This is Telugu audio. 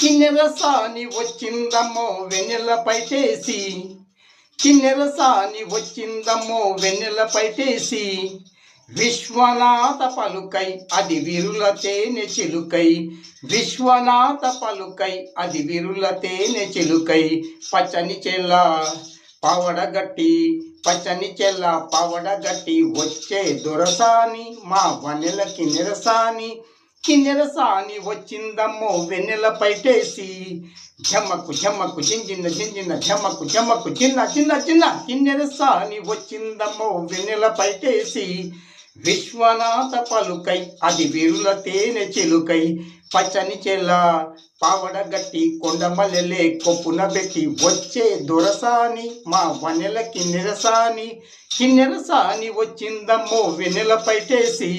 కిన్నెర సాని వచ్చిందమ్మో వెన్నెలపై చేసి. కిన్నెర సాని వచ్చిందమ్మో వెన్నెలపై చేసి. విశ్వనాథ పలుకై అది విరుల తేనె చిలుకై. విశ్వనాథ పలుకై అది విరుల తేనె చిలుకై. పచ్చని చెల్ల పవడగట్టి పచ్చని చెల్ల పవడగట్టి వచ్చే దొరసాని మా వనెలకి నిరసాని కిన్నెరసాని వచ్చిందమ్మో వెన్నెల పైటేసి. చెమ్మకు చెమ్మకు జింజిన్న జింజిన్న చెమ్మకు చెమ్మకు చిన్న చిన్న చిన్న కిన్నెరసాని వచ్చిందమ్మో వెన్నెల పైటేసి. విశ్వనాథ పలుకై అది విరుల తేనె చెలుకై. పచ్చని చెల్ల పావడగట్టి కొండమల్లెలే కొప్పున పెట్టి వచ్చే దొరసాని మా వనెల కిన్నెరసాని కిన్నెరసాని వచ్చిందమ్మో వెన్నెల పైటేసి.